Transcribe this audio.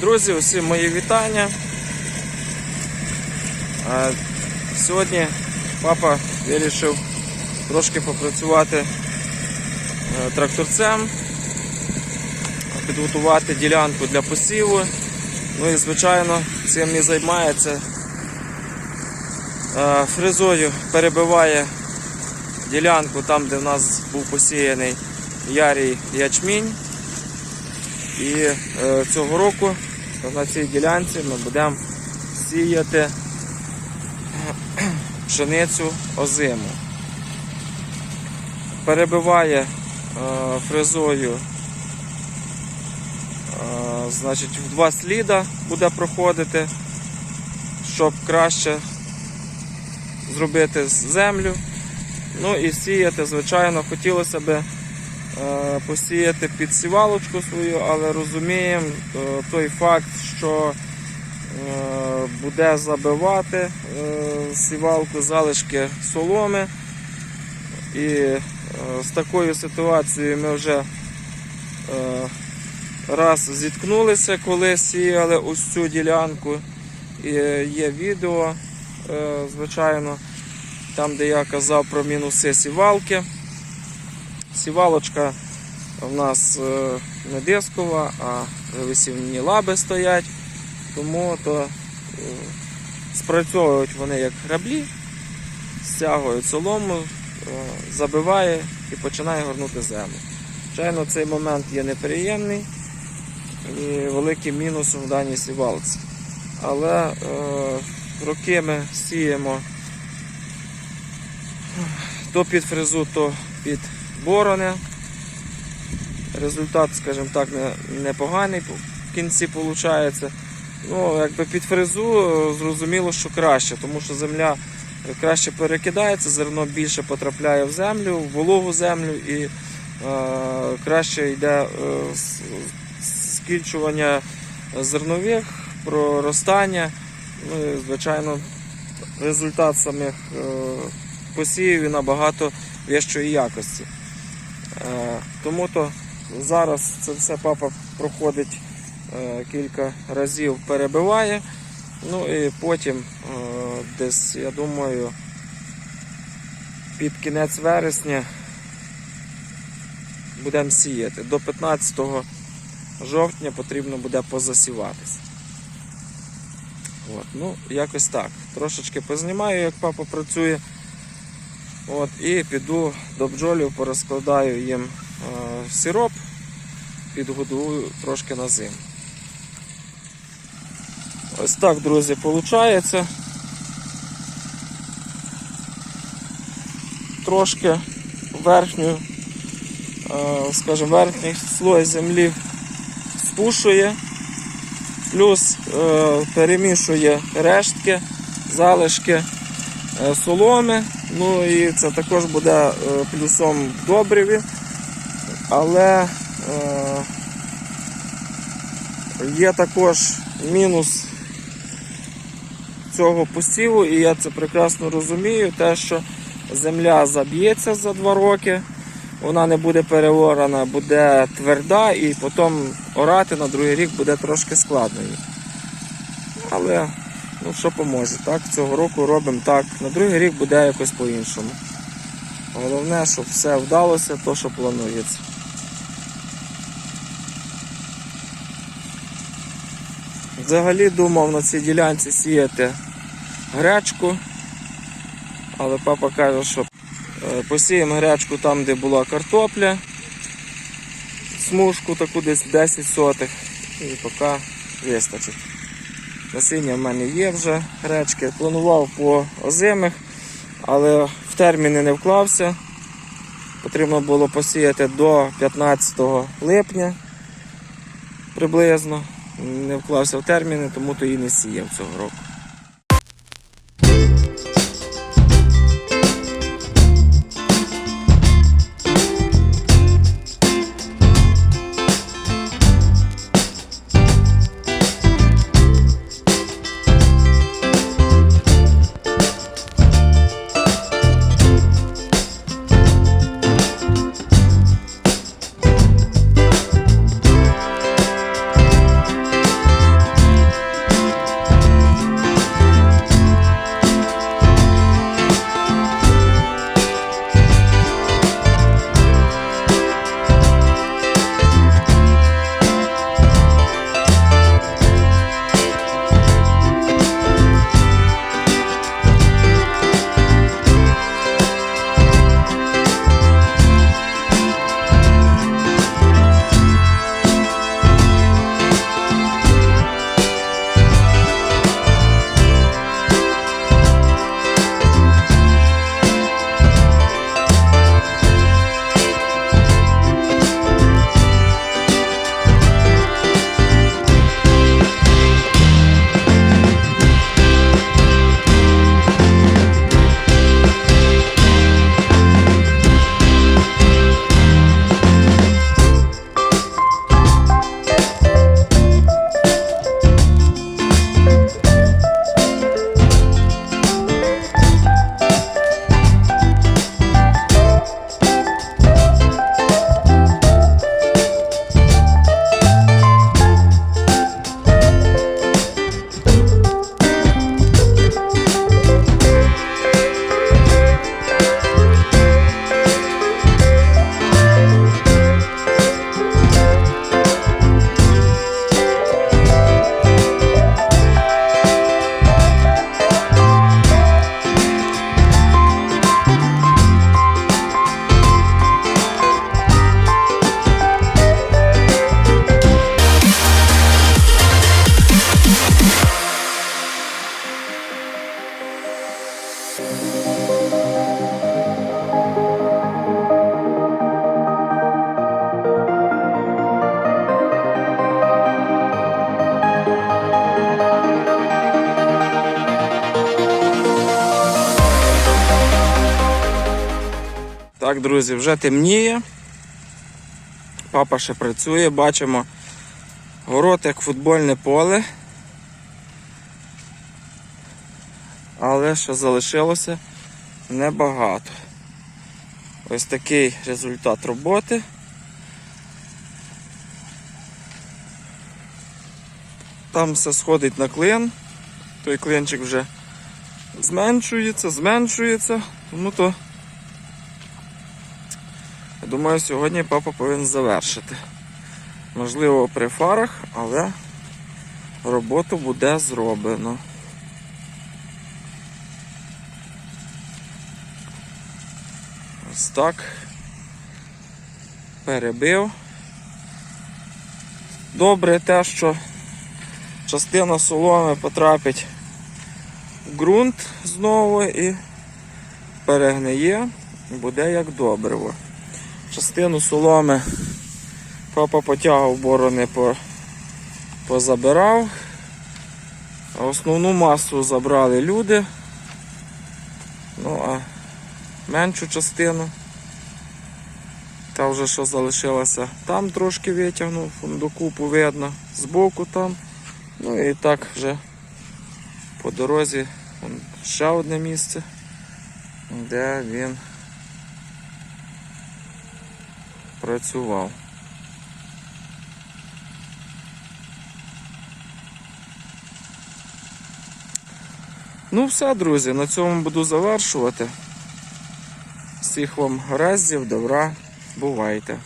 Друзі, усім мої вітання. Сьогодні папа вирішив трошки попрацювати е, тракторцем, підготувати ділянку для посіву. Ну і звичайно цим і займається. Е, Фрезою перебиває ділянку там, де в нас був посіяний ярій ячмінь. І е, цього року на цій ділянці ми будемо сіяти пшеницю озиму. Перебиває е, фрезою, е, значить, в два сліда буде проходити, щоб краще зробити землю. Ну і сіяти, звичайно, хотілося б е, посіяти під сівалочку свою, але розуміємо е, той факт, що е, буде забивати е, сівалку залишки соломи. І е, з такою ситуацією ми вже е, раз зіткнулися, коли сіяли ось цю ділянку. І е, є відео, е, звичайно, там, де я казав про мінуси сівалки. Сівалочка в нас е, не дискова, а висівні лаби стоять, тому то е, спрацьовують вони як граблі, стягують солому, е, забиває і починає горнути землю. Звичайно, цей момент є неприємний і великим мінусом в даній сівалці. Але е, роки ми сіємо то під фрезу, то під борони. Результат, скажімо так, непоганий в кінці виходить. Ну, якби під фрезу е, зрозуміло, що краще, тому що земля краще перекидається, зерно більше потрапляє в землю, в вологу землю і е, краще йде е, скільчування зернових, проростання. Ну і, звичайно, результат самих е, посівів і набагато вищої якості. Е, Тому то зараз це все папа проходить е, кілька разів, перебиває. Ну і потім е, десь, я думаю, під кінець вересня будемо сіяти. До 15 жовтня потрібно буде позасіватися. От, ну, якось так. Трошечки познімаю, як папа працює. От, і піду до бджолів, порозкладаю їм е, сироп, підгодую трошки на зиму. Ось так, друзі, виходить. Трошки верхню, е, скажімо, верхній слой землі спушує, плюс е, перемішує рештки, залишки соломи. Ну і це також буде е, плюсом в добриві. Але е, є також мінус цього посіву, і я це прекрасно розумію, те, що земля заб'ється за два роки, вона не буде переорана, буде тверда, і потім орати на другий рік буде трошки складно. Але ну, що поможе, так? Цього року робимо так. На другий рік буде якось по-іншому. Головне, щоб все вдалося, то, що планується. Взагалі думав на цій ділянці сіяти гречку, але папа каже, що е, посіємо гречку там, де була картопля, смужку таку десь 10 сотих і поки вистачить. Насіння в мене є вже гречки. Планував по озимих, але в терміни не вклався. Потрібно було посіяти до 15 липня приблизно. Не вклався в терміни, тому то і не сіяв цього року. Так, друзі, вже темніє. Папа ще працює, бачимо город як футбольне поле. Але ще залишилося небагато. Ось такий результат роботи. Там все сходить на клин. Той клинчик вже зменшується, зменшується, тому то думаю, сьогодні папа повинен завершити. Можливо, при фарах, але роботу буде зроблено. Ось так. Перебив. Добре те, що частина соломи потрапить в ґрунт знову і перегниє, буде як добриво. Частину соломи папа потягав борони позабирав. А основну масу забрали люди. Ну а меншу частину. Та вже що залишилося, там трошки витягнув, докупу видно, збоку там. Ну і так вже по дорозі ще одне місце, де він працював. Ну все, друзі, на цьому буду завершувати. Всіх вам разів, добра, бувайте.